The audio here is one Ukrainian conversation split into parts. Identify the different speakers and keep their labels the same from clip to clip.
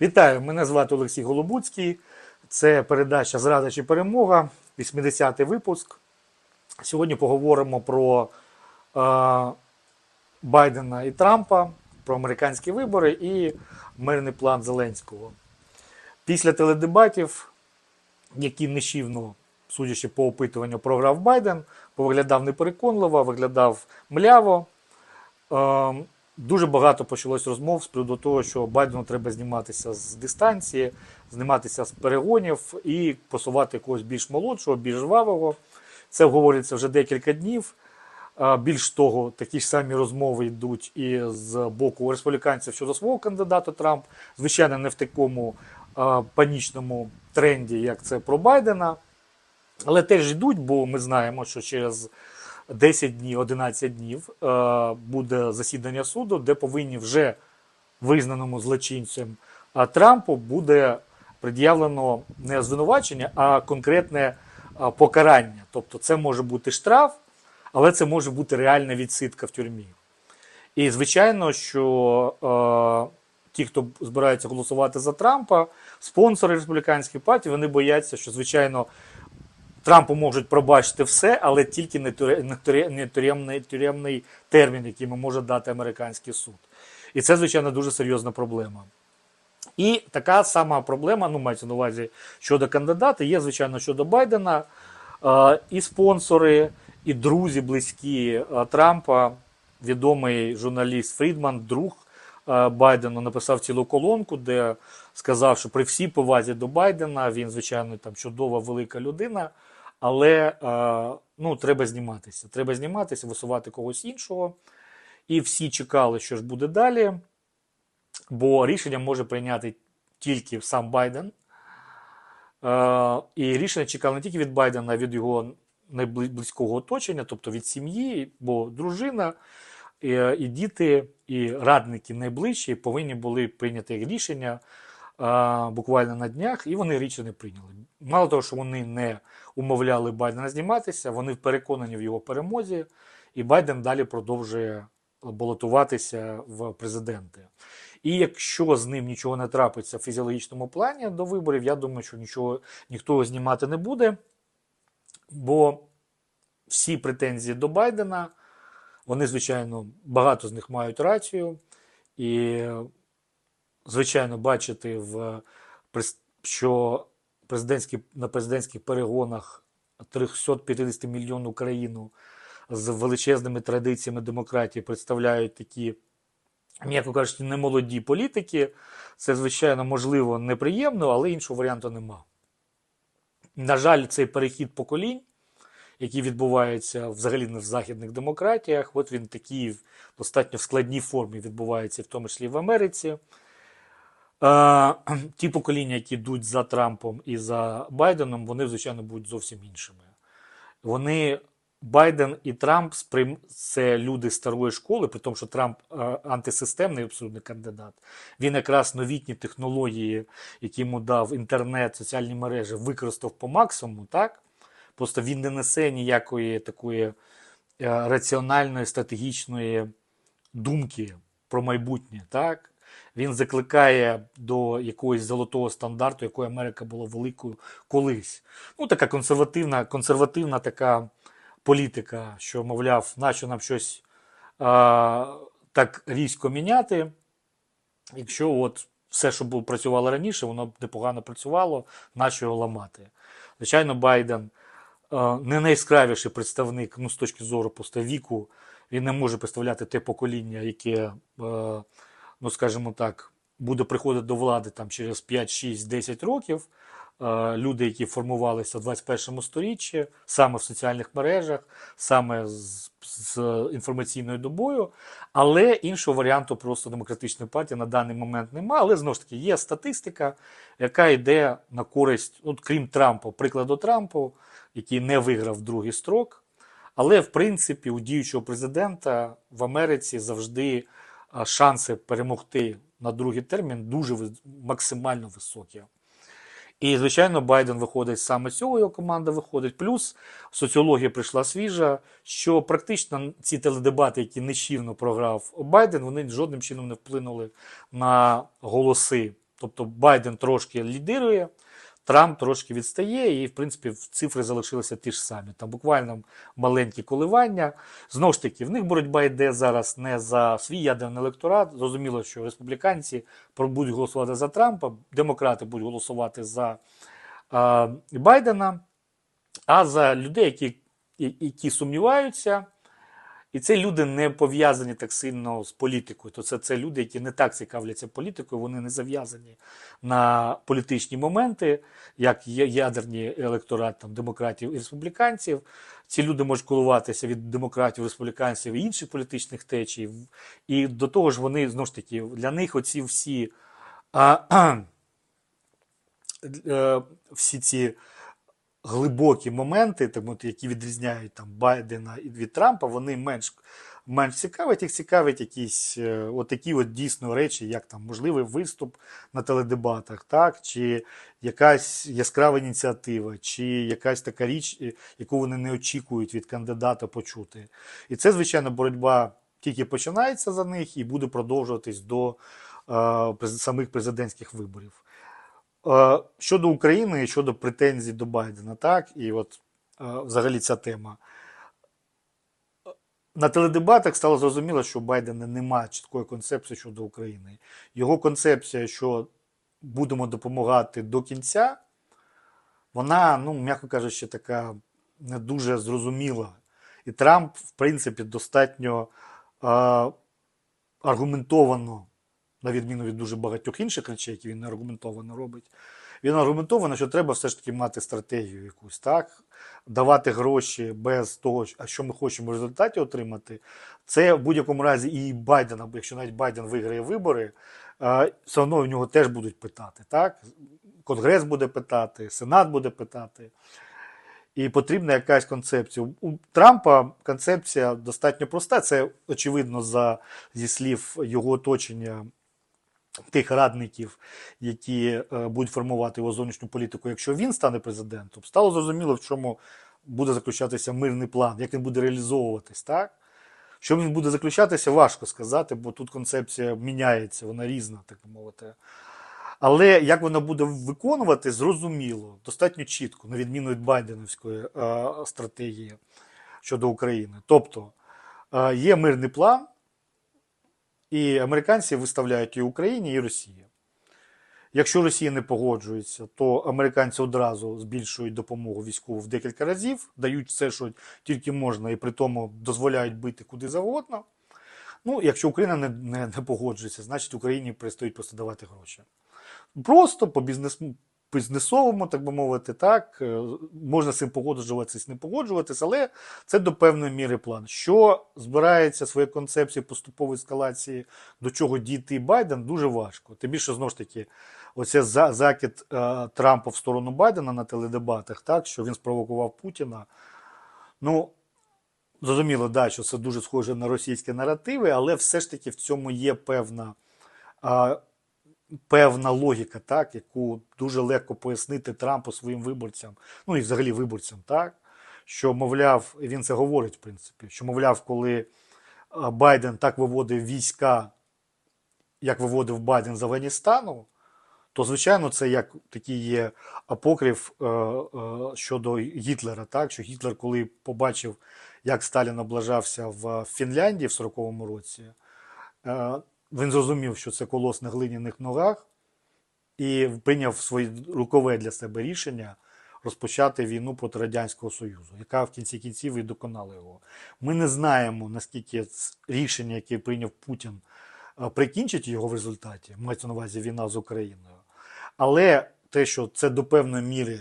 Speaker 1: Вітаю! Мене звати Олексій Голобуцький. Це передача Зрада чи перемога, 80-й випуск. Сьогодні поговоримо про е, Байдена і Трампа, про американські вибори і мирний план Зеленського. Після теледебатів, які нещівно, судячи по опитуванню, програв Байден, виглядав непереконливо, виглядав мляво. Е, Дуже багато почалось розмов з приводу того, що Байдену треба зніматися з дистанції, зніматися з перегонів і посувати когось більш молодшого, більш жвавого. Це обговорюється вже декілька днів. Більш того, такі ж самі розмови йдуть і з боку республіканців щодо свого кандидата Трамп. Звичайно, не в такому панічному тренді, як це про Байдена. Але теж йдуть, бо ми знаємо, що через 10 днів, 11 днів е, буде засідання суду, де повинні вже визнаному злочинцем Трампу буде пред'явлено не звинувачення, а конкретне е, покарання. Тобто це може бути штраф, але це може бути реальна відсидка в тюрмі. І звичайно, що е, ті, хто збираються голосувати за Трампа, спонсори республіканської партії, вони бояться, що звичайно. Трампу можуть пробачити все, але тільки не тюре- не тюре- не тюремний, тюремний термін, який може дати американський суд. І це, звичайно, дуже серйозна проблема. І така сама проблема, ну мається на увазі щодо кандидата, є, звичайно, щодо Байдена. Е, І спонсори, і друзі близькі е, Трампа, відомий журналіст Фрідман, друг е, Байдену, написав цілу колонку, де сказав, що при всій повазі до Байдена він, звичайно, там чудова велика людина, але е, ну, треба зніматися. Треба зніматися, висувати когось іншого. І всі чекали, що ж буде далі, бо рішення може прийняти тільки сам Байден. Е, і рішення чекали не тільки від Байдена, а від його найблизького оточення, тобто від сім'ї, бо дружина, і, і діти, і радники найближчі повинні були прийняти рішення буквально на днях, і вони рішення прийняли. Мало того, що вони не умовляли Байдена зніматися, вони переконані в його перемозі, і Байден далі продовжує балотуватися в президенти. І якщо з ним нічого не трапиться в фізіологічному плані до виборів, я думаю, що нічого ніхто знімати не буде, бо всі претензії до Байдена, вони, звичайно, багато з них мають рацію. І, звичайно, бачити, в, що президентські, на президентських перегонах 350 мільйонну країну з величезними традиціями демократії представляють такі, м'яко кажучи, немолоді політики. Це, звичайно, можливо, неприємно, але іншого варіанту нема. На жаль, цей перехід поколінь, який відбувається взагалі не в західних демократіях, от він такий в достатньо складній формі відбувається, в тому числі в Америці. Е, ті покоління, які йдуть за Трампом і за Байденом, вони, звичайно, будуть зовсім іншими. Вони, Байден і Трамп це люди старої школи, при тому, що Трамп е, антисистемний абсолютний кандидат. Він якраз новітні технології, які йому дав інтернет, соціальні мережі, використав по максимуму, так? Просто він не несе ніякої такої е, раціональної, стратегічної думки про майбутнє. Так? Він закликає до якогось золотого стандарту, якою Америка була великою колись. Ну, така консервативна, консервативна така політика, що, мовляв, нащо нам щось а, так різко міняти, якщо от все, що було працювало раніше, воно б непогано працювало, нащо його ламати. Звичайно, Байден е, не найяскравіший представник ну, з точки зору просто віку. Він не може представляти те покоління, яке, е, ну скажімо так, буде приходити до влади там через 5, 6, 10 років. Е, Люди, які формувалися в 21 сторіччі, саме в соціальних мережах, саме з, з інформаційною добою. Але іншого варіанту просто демократичної партії на даний момент немає. Але знову ж таки є статистика, яка йде на користь, от, крім Трампа, прикладу Трампу, який не виграв другий строк. Але, в принципі, у діючого президента в Америці завжди шанси перемогти на другий термін дуже максимально високі. І, звичайно, Байден виходить саме з цього, його команда виходить. Плюс соціологія прийшла свіжа, що практично ці теледебати, які нещівно програв Байден, вони жодним чином не вплинули на голоси Тобто Байден трошки лідирує, Трамп трошки відстає, і, в принципі, цифри залишилися ті ж самі. Там буквально маленькі коливання. Знову ж таки, в них боротьба йде зараз не за свій ядерний електорат. Зрозуміло, що республіканці будуть голосувати за Трампа, демократи будуть голосувати за а, Байдена, а за людей, які, які сумніваються. І це люди не пов'язані так сильно з політикою. То це, це люди, які не так цікавляться політикою, вони не зав'язані на політичні моменти, як є ядерні електорат там, демократів і республіканців. Ці люди можуть коливатися від демократів, республіканців і інших політичних течій. І до того ж, вони знову ж таки для них оці всі, а, а, е, всі ці глибокі моменти, от, які відрізняють там, Байдена і від Трампа, вони менш менш цікавить, їх цікавить якісь е, от такі от дійсно речі, як там можливий виступ на теледебатах, так, чи якась яскрава ініціатива, чи якась така річ, е, яку вони не очікують від кандидата почути. І це, звичайно, боротьба тільки починається за них і буде продовжуватись до е, самих президентських виборів. Е, щодо України і щодо претензій до Байдена, так, і от е, взагалі ця тема. На теледебатах стало зрозуміло, що у Байдена немає чіткої концепції щодо України. Його концепція, що будемо допомагати до кінця, вона, ну, м'яко кажучи, така не дуже зрозуміла. І Трамп, в принципі, достатньо е, аргументовано на відміну від дуже багатьох інших речей, які він аргументовано робить. Він аргументовано, що треба все ж таки мати стратегію якусь, так? Давати гроші без того, що ми хочемо в результаті отримати. Це в будь-якому разі і Байдена, якщо навіть Байден виграє вибори, все одно в нього теж будуть питати. так? Конгрес буде питати, Сенат буде питати. І потрібна якась концепція. У Трампа концепція достатньо проста. Це очевидно за зі слів його оточення тих радників, які е, будуть формувати його зовнішню політику, якщо він стане президентом, стало зрозуміло, в чому буде заключатися мирний план, як він буде реалізовуватись, так? Що він буде заключатися, важко сказати, бо тут концепція міняється, вона різна, так мовити. Але як вона буде виконувати, зрозуміло, достатньо чітко, на відміну від Байденовської е, стратегії щодо України. Тобто е, є мирний план, і американці виставляють і Україні, і Росії. Якщо Росія не погоджується, то американці одразу збільшують допомогу військову в декілька разів, дають все, що тільки можна, і при тому дозволяють бити куди завгодно. Ну, якщо Україна не не, не погоджується, значить Україні перестають просто давати гроші. Просто по бізнес, бізнесовому, так би мовити, так, е, можна з цим погоджуватися, не погоджуватися, але це до певної міри план. Що збирається своє концепції поступової ескалації, до чого дійти Байден, дуже важко. Тим більше, знову ж таки, оце закид е, Трампа в сторону Байдена на теледебатах, так, що він спровокував Путіна. Ну, Зрозуміло, да, що це дуже схоже на російські наративи, але все ж таки в цьому є певна певна логіка, так, яку дуже легко пояснити Трампу своїм виборцям, ну і взагалі виборцям, так, що, мовляв, він це говорить, в принципі, що, мовляв, коли Байден так виводив війська, як виводив Байден з Афганістану, то, звичайно, це як такий є апокрив е, е, щодо Гітлера, так, що Гітлер, коли побачив, як Сталін облажався в Фінляндії в 40-му році, е, він зрозумів, що це колос на глиняних ногах, і прийняв своє рукове для себе рішення розпочати війну проти Радянського Союзу, яка в кінці кінців і доконала його. Ми не знаємо, наскільки рішення, яке прийняв Путін, прикінчить його в результаті, мається на увазі війна з Україною. Але те, що це до певної міри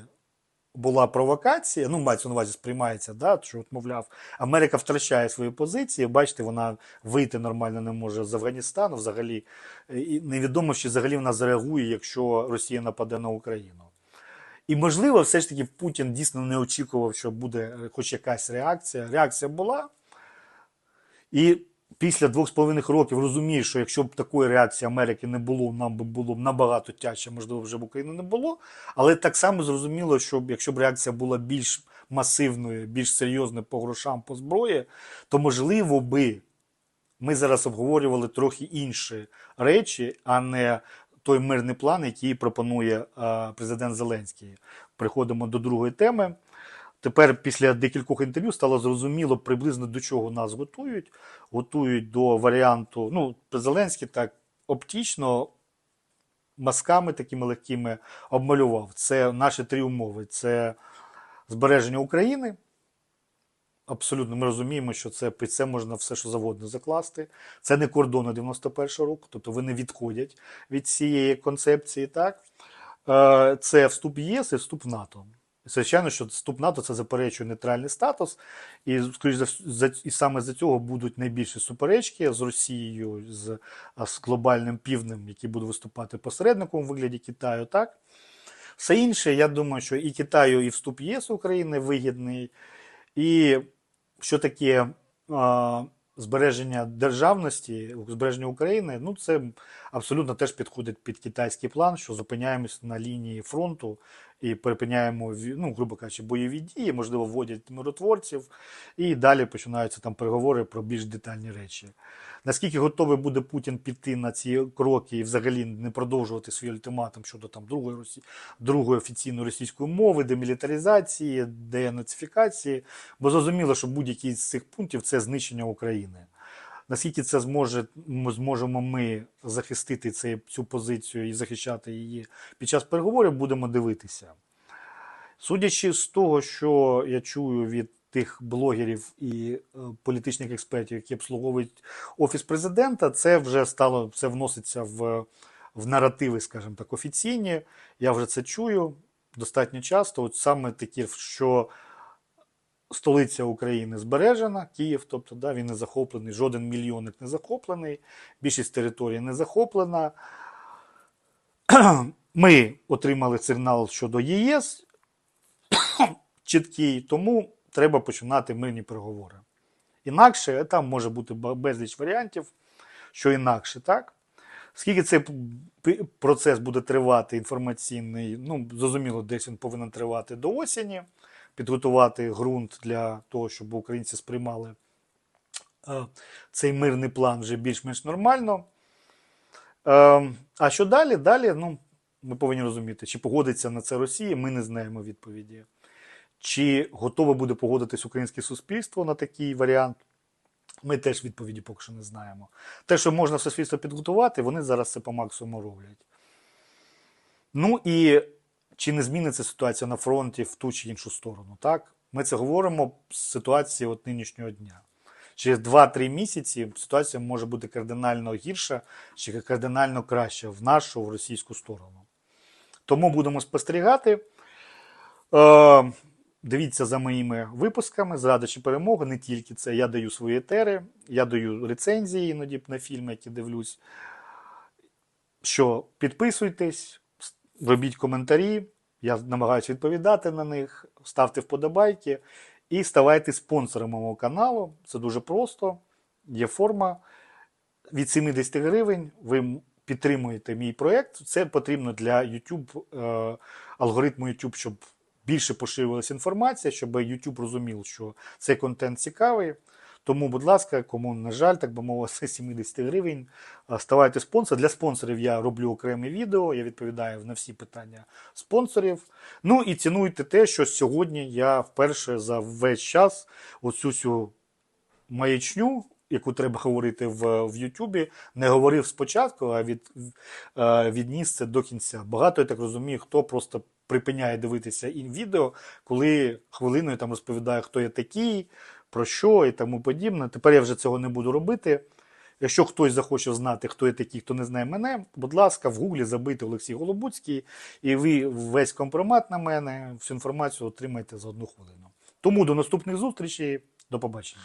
Speaker 1: була провокація, ну, мається на увазі, сприймається, да, що, от, мовляв, Америка втрачає свої позиції. Бачите, вона вийти нормально не може з Афганістану взагалі. І невідомо, чи взагалі вона зареагує, якщо Росія нападе на Україну. І, можливо, все ж таки Путін дійсно не очікував, що буде хоч якась реакція. Реакція була. І після двох з половиною років розуміє, що якщо б такої реакції Америки не було, нам би було б набагато тяжче, можливо, вже в Україні не було. Але так само зрозуміло, що якщо б реакція була більш масивною, більш серйозною по грошам по зброї, то можливо би ми зараз обговорювали трохи інші речі, а не той мирний план, який пропонує президент Зеленський. Переходимо до другої теми. Тепер, після декількох інтерв'ю, стало зрозуміло приблизно до чого нас готують. Готують до варіанту. Ну, Зеленський так оптично, масками такими легкими обмалював. Це наші три умови: це збереження України. Абсолютно, ми розуміємо, що це під це можна все, що завгодно закласти. Це не кордони 91-го року, тобто вони відходять від цієї концепції. Так? Е, Це вступ в ЄС і вступ в НАТО. Звичайно, що вступ НАТО це заперечує нейтральний статус, і, скоріш за, і саме за цього будуть найбільші суперечки з Росією, з, з глобальним півднем, який буде виступати посередником у вигляді Китаю. Так? Все інше, я думаю, що і Китаю, і вступ ЄС України вигідний. І що таке збереження державності, збереження України, ну це абсолютно теж підходить під китайський план, що зупиняємось на лінії фронту і припиняємо, ну, грубо кажучи, бойові дії, можливо, вводять миротворців, і далі починаються там переговори про більш детальні речі. Наскільки готовий буде Путін піти на ці кроки і взагалі не продовжувати свій ультиматум щодо там другої Росі... другої офіційної російської мови, демілітаризації, денацифікації, бо зрозуміло, що будь-який з цих пунктів це знищення України. Наскільки це зможе, ми зможемо ми захистити цей, цю позицію і захищати її під час переговорів, будемо дивитися. Судячи з того, що я чую від тих блогерів і е, політичних експертів, які обслуговують офіс президента, це вже стало це вноситься в, в наративи, скажімо так, офіційні. Я вже це чую достатньо часто. От саме такі, що столиця України збережена, Київ, тобто да, він не захоплений, жоден мільйонник не захоплений, більшість території не захоплена. Ми отримали сигнал щодо ЄС чіткий, тому треба починати мирні переговори. Інакше там може бути безліч варіантів, що інакше, так? Скільки цей процес буде тривати інформаційний, ну, зрозуміло, десь він повинен тривати до осені, підготувати ґрунт для того, щоб українці сприймали е, цей мирний план вже більш-менш нормально. Е, а що далі? Далі, ну, ми повинні розуміти, чи погодиться на це Росія, ми не знаємо відповіді. Чи готове буде погодитись українське суспільство на такий варіант? Ми теж відповіді поки що не знаємо. Те, що можна все підготувати, вони зараз це по максимуму роблять. Ну і чи не зміниться ситуація на фронті в ту чи іншу сторону? Так? Ми це говоримо з ситуації от нинішнього дня. Через 2-3 місяці ситуація може бути кардинально гірша чи кардинально краща в нашу, в російську сторону. Тому будемо спостерігати. Е, Дивіться за моїми випусками «Зрада чи перемога. Не тільки це. Я даю свої етери, я даю рецензії іноді на фільми, які дивлюсь. Що підписуйтесь, робіть коментарі. Я намагаюся відповідати на них, ставте вподобайки і ставайте спонсором мого каналу. Це дуже просто. Є форма від 70 гривень. Ви підтримуєте мій проєкт. Це потрібно для YouTube, е, алгоритму YouTube, щоб більше поширювалася інформація, щоб YouTube розумів, що цей контент цікавий. Тому, будь ласка, кому на жаль, так би мовити, з 70 гривень, ставайте спонсор. Для спонсорів я роблю окреме відео, я відповідаю на всі питання спонсорів. Ну і цінуйте те, що сьогодні я вперше за весь час оцю цю маячню, яку треба говорити в, в Ютубі, не говорив спочатку, а від, е, відніс це до кінця. Багато, я так розумію, хто просто припиняє дивитися і відео, коли хвилиною там розповідає, хто я такий, про що і тому подібне. Тепер я вже цього не буду робити. Якщо хтось захоче знати, хто я такий, хто не знає мене, будь ласка, в гуглі забийте Олексій Голобуцький, і ви весь компромат на мене, всю інформацію отримаєте за одну хвилину. Тому до наступних зустрічей, до побачення.